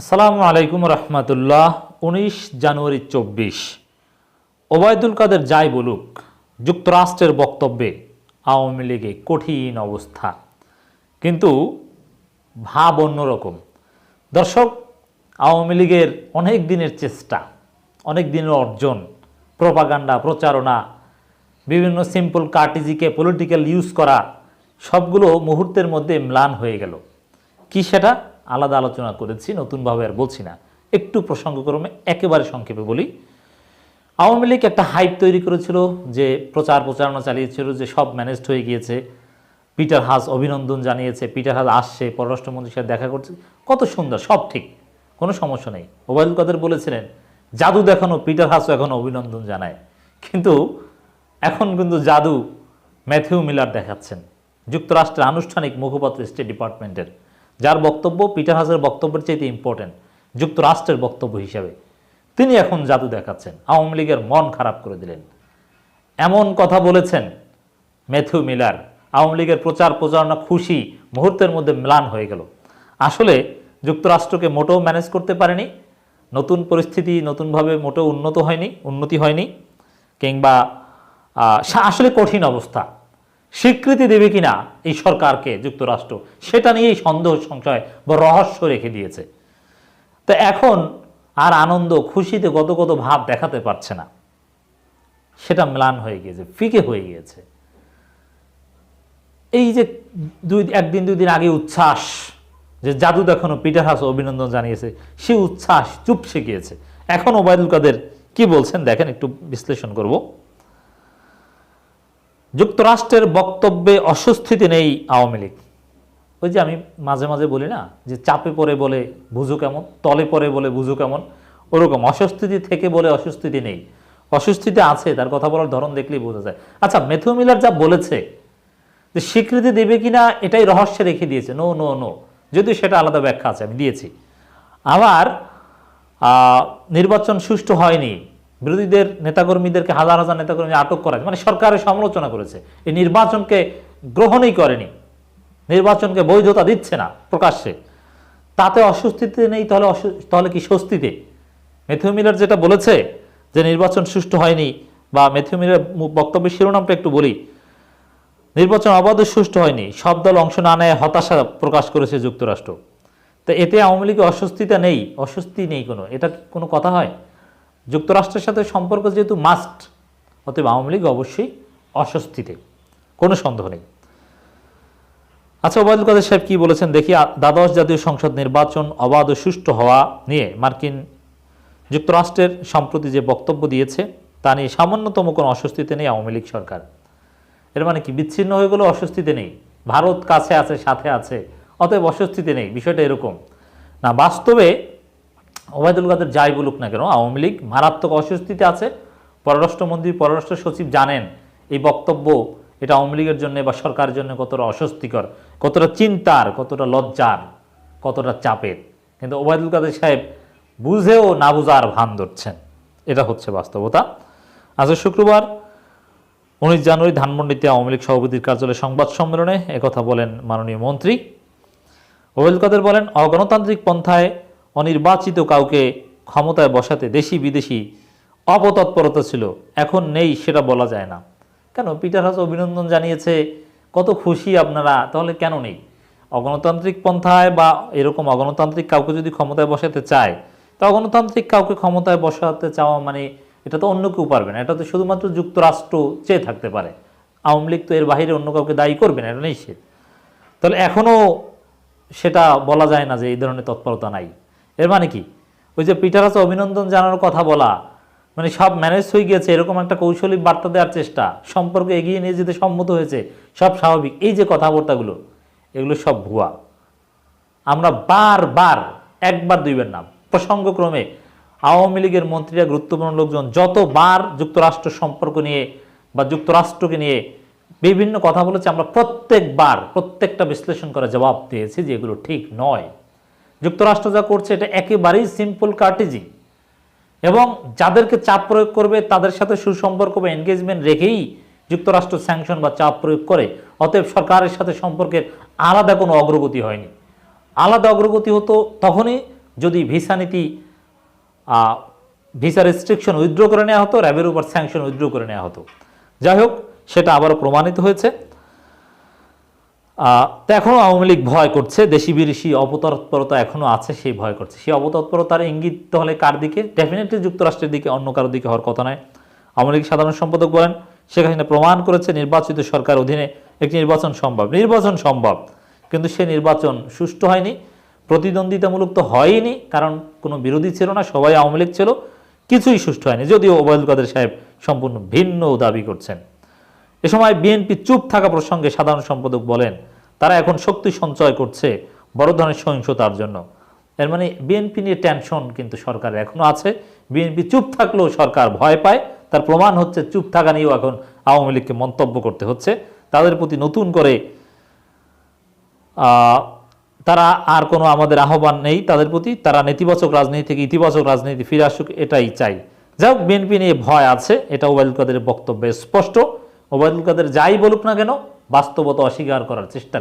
আসসালামু আলাইকুম রহমতুল্লাহ, উনিশ জানুয়ারি চব্বিশ। ওবায়দুল কাদের যাই বলুক, যুক্তরাষ্ট্রের বক্তব্যে আওয়ামী লীগে কঠিন অবস্থা। কিন্তু ভাব অন্যরকম দর্শক, আওয়ামী লীগের অনেক দিনের চেষ্টা, অনেক দিনের অর্জন, প্রপাগান্ডা, প্রচারণা, বিভিন্ন সিম্পল কার্টিজিকে পলিটিক্যাল ইউজ করা, সবগুলো মুহূর্তের মধ্যে ম্লান হয়ে গেল। কি সেটা? আলাদা আলোচনা করেছি, নতুনভাবে আর বলছি না। একটু প্রসঙ্গক্রমে একেবারে সংক্ষেপে বলি। আওয়ামী লীগ একটা হাইপ তৈরি করেছিল যে প্রচার প্রচারণা চালিয়েছিল, যে সব ম্যানেজড হয়ে গিয়েছে। পিটার হাস অভিনন্দন জানিয়েছে, পিটার হাস আসছে, পররাষ্ট্রমন্ত্রীর সাথে দেখা করছে। কত সুন্দর, সব ঠিক, কোনো সমস্যা নেই। ওবায়দুল কাদের বলেছিলেন, জাদু দেখানো, পিটার হাসও এখন অভিনন্দন জানায়। কিন্তু এখন কিন্তু জাদু ম্যাথিউ মিলার দেখাচ্ছেন, যুক্তরাষ্ট্রের আনুষ্ঠানিক মুখপাত্র স্টেট ডিপার্টমেন্টের যার বক্তব্য পিটার হাসের বক্তব্যের চাইতে ইম্পর্টেন্ট যুক্তরাষ্ট্রের বক্তব্য হিসাবে। তিনি এখন জাদু দেখাচ্ছেন, আওয়ামী লীগের মন খারাপ করে দিলেন। এমন কথা বলেছেন ম্যাথিউ মিলার, আওয়ামী লীগের প্রচার প্রচারণা খুশি মুহূর্তের মধ্যে ম্লান হয়ে গেল। আসলে যুক্তরাষ্ট্রকে মোটেও ম্যানেজ করতে পারেনি, নতুন পরিস্থিতি নতুনভাবে মোটেও উন্নত হয়নি, উন্নতি হয়নি, কিংবা আসলে কঠিন অবস্থা। স্বীকৃতি দেবে কিনা এই সরকারকে, যুক্তরাষ্ট্র, সেটা নিয়েই সন্দেহ, সংশয় বা রহস্য রেখে দিয়েছে। তো এখন আর আনন্দ, খুশিতে কত কত ভাব দেখাতে পারছে না। সেটা ম্লান হয়ে গিয়েছে, ফিকে হয়ে গিয়েছে। এই যে দুই, একদিন, দুই দিন আগে উচ্ছ্বাস, যে জাদু দেখানো পিটার হাস অভিনন্দন জানিয়েছে, সে উচ্ছ্বাস চুপসে গিয়েছে। এখন ওবায়দুল কাদের কি বলছেন, দেখেন, একটু বিশ্লেষণ করব। যুক্তরাষ্ট্রের বক্তব্যে অস্বস্তিতে নেই আওয়ামী লীগ। ওই যে আমি মাঝে মাঝে বলি না, যে চাপে পড়ে বলে বুঝু কেমন, তলে পড়ে বলে বুঝু কেমন, ওরকম অস্বস্তিতি থেকে বলে অস্বস্তিতি নেই। অস্বস্তিতে আছে, তার কথা বলার ধরন দেখলেই বোঝা যায়। আচ্ছা মেথু মিলার যা বলেছে, যে স্বীকৃতি দেবে কিনা এটাই রহস্যে রেখে দিয়েছে। নো নো নো যদিও সেটা আলাদা ব্যাখ্যা আছে, আমি দিয়েছি। আবার নির্বাচন সুষ্ঠু হয়নি। বিরোধীদের, নেতাকর্মীদেরকে হাজার হাজার নেতাকর্মী আটক করা মানে সরকারের সমালোচনা করেছে। এই নির্বাচনকে গ্রহণই করেনি। নির্বাচনকে বৈধতা দিচ্ছে না প্রকাশ্যে। তাতে অস্বস্তিতে নেই, তাহলে তাহলে কি স্বস্তিতে? মেথিউ মিলার যেটা বলেছে যে নির্বাচন সুষ্ঠু হয়নি বা মেথিউ মিলার বক্তব্যের শিরোনামটা একটু বলি। নির্বাচন অবাধ সুষ্ঠু হয়নি। সব দল অংশ না নেয় হতাশা প্রকাশ করেছে যুক্তরাষ্ট্র। তো এতে আওয়ামী লীগের অস্বস্তিতা নেই। অস্বস্তি নেই কোনো। এটা কোনো কথা হয়? যুক্তরাষ্ট্রের সাথে সম্পর্ক যেহেতু মাস্ট অতএব আওয়ামী লীগ অবশ্যই অস্বস্তিতে। কোনো সন্দেহ নেই। আচ্ছা ওবায়দুল কাদের সাহেব কি বলেছেন? দেখি দ্বাদশ জাতীয় সংসদ নির্বাচন অবাধ ও সুষ্ঠু হওয়া নিয়ে মার্কিন যুক্তরাষ্ট্রের সম্প্রতি যে বক্তব্য দিয়েছে, তা নিয়ে সামান্যতম কোনো অস্বস্তিতে নেই আওয়ামী লীগ সরকার। এর মানে কি? বিচ্ছিন্ন হয়ে গেলেও অস্বস্তিতে নেই। ভারত কাছে আছে, সাথে আছে। অতএব অস্বস্তিতে নেই। বিষয়টা এরকম। না, বাস্তবে ওবায়দুল কাদের যাই বলুক না কেন, আওয়ামী লীগ মারাত্মক অস্বস্তিতে আছে। পররাষ্ট্রমন্ত্রী পররাষ্ট্র সচিব জানেন এই বক্তব্য, এটা আওয়ামী লীগের জন্য বা সরকারের জন্য কতটা অস্বস্তিকর, কতটা চিন্তার, কতটা লজ্জার, কতটা চাপের। কিন্তু ওবায়দুল কাদের সাহেব বুঝেও না বুঝার ভান ধরছেন। এটা হচ্ছে বাস্তবতা। আজ শুক্রবার, উনিশ জানুয়ারি ধানমন্ডিতে আওয়ামী লীগ সভাপতির কার্যালয়ে সংবাদ সম্মেলনে একথা বলেন মাননীয় মন্ত্রী। ওবায়দুল কাদের বলেন, অগণতান্ত্রিক পন্থায় অনির্বাচিত কাউকে ক্ষমতায় বসাতে দেশি বিদেশি অপতৎপরতা ছিল। এখন নেই, সেটা বলা যায় না। কেন? পিটার হাস অভিনন্দন জানিয়েছে, কত খুশি আপনারা, তাহলে কেন নেই? অগণতান্ত্রিক পন্থায় বা এরকম অগণতান্ত্রিক কাউকে যদি ক্ষমতায় বসাতে চায়, তা অগণতান্ত্রিক কাউকে ক্ষমতায় বসাতে চাওয়া মানে এটা তো অন্য কেউ পারবে না। এটা তো শুধুমাত্র যুক্তরাষ্ট্র চেয়ে থাকতে পারে। আওয়ামী লীগ তো এর বাইরে অন্য কাউকে দায়ী করবে না, এটা নিশ্চিত। তাহলে এখনও সেটা বলা যায় না যে এই ধরনের তৎপরতা নাই। এর মানে কি? ওই যে পিটারাস অভিনন্দন জানানোর কথা বলা মানে সব ম্যানেজ হয়ে গিয়েছে, এরকম একটা কৌশলী বার্তা দেওয়ার চেষ্টা, সম্পর্ক এগিয়ে নিয়ে যেতে সম্মত হয়েছে, সব স্বাভাবিক। এই যে কথাবার্তাগুলো, এগুলো সব ভুয়া। আমরা বারবার, একবার দুইবার নাম প্রসঙ্গক্রমে আওয়ামী লীগের মন্ত্রীরা, গুরুত্বপূর্ণ লোকজন যতবার যুক্তরাষ্ট্র সম্পর্ক নিয়ে বা যুক্তরাষ্ট্রকে নিয়ে বিভিন্ন কথা বলেছে, আমরা প্রত্যেকবার, প্রত্যেকটা বিশ্লেষণ করে জবাব দিয়েছি যে এগুলো ঠিক নয়। যুক্তরাষ্ট্র যা করছে, এটা একেবারেই সিম্পল কার্টিজি এবং যাদেরকে চাপ প্রয়োগ করবে, তাদের সাথে সুসম্পর্ক বা এনগেজমেন্ট রেখেই যুক্তরাষ্ট্র স্যাংশন বা চাপ প্রয়োগ করে। অতএব সরকারের সাথে সম্পর্কের আলাদা কোনো অগ্রগতি হয়নি। আলাদা অগ্রগতি হতো তখনই যদি ভিসা নীতি ভিসা রেস্ট্রিকশন উইথড্র করে নেওয়া হতো, র্যাবের উপর স্যাংশন উইথড্র করে নেওয়া হতো। যাই হোক, সেটা আবারও প্রমাণিত হয়েছে। তো এখনও আওয়ামী লীগ ভয় করছে, দেশি বিদেশি অপতৎপরতা এখনও আছে সেই ভয় করছে। সেই অপতৎপরতার ইঙ্গিত তাহলে কার দিকে? ডেফিনেটলি যুক্তরাষ্ট্রের দিকে, অন্য কারোর দিকে হওয়ার কথা নয়। আওয়ামী লীগ সাধারণ সম্পাদক বলেন, শেখ হাসিনা প্রমাণ করেছে নির্বাচিত সরকার অধীনে একটি নির্বাচন সম্ভব। নির্বাচন সম্ভব, কিন্তু সে নির্বাচন সুষ্ঠু হয়নি, প্রতিদ্বন্দ্বিতামূলক তো হয়নি কারণ কোনো বিরোধী ছিল না, সবাই আওয়ামী লীগ ছিল, কিছুই সুষ্ঠু হয়নি, যদিও ওবায়দুল কাদের সাহেব সম্পূর্ণ ভিন্ন দাবি করছেন। এ সময় বিএনপি চুপ থাকা প্রসঙ্গে সাধারণ সম্পাদক বলেন, তারা এখন শক্তি সঞ্চয় করছে বড় ধরনের সহিংসতার জন্য। এর মানে বিএনপি নিয়ে টেনশন কিন্তু সরকারের এখনও আছে। বিএনপি চুপ থাকলেও সরকার ভয় পায়। তার প্রমাণ হচ্ছে চুপ থাকা নিয়েও এখন আওয়ামী লীগকে মন্তব্য করতে হচ্ছে। তাদের প্রতি নতুন করে তারা আর কোনো আমাদের আহ্বান নেই তাদের প্রতি। তারা নেতিবাচক রাজনীতি থেকে ইতিবাচক রাজনীতি ফিরে আসুক, এটাই চাই। যাই হোক, বিএনপি নিয়ে ভয় আছে এটা ওবায়দুল কাদের বক্তব্যে স্পষ্ট। ওবায়দুল কাদের যাই বলুক না কেন বাস্তবতা অস্বীকার করার চেষ্টা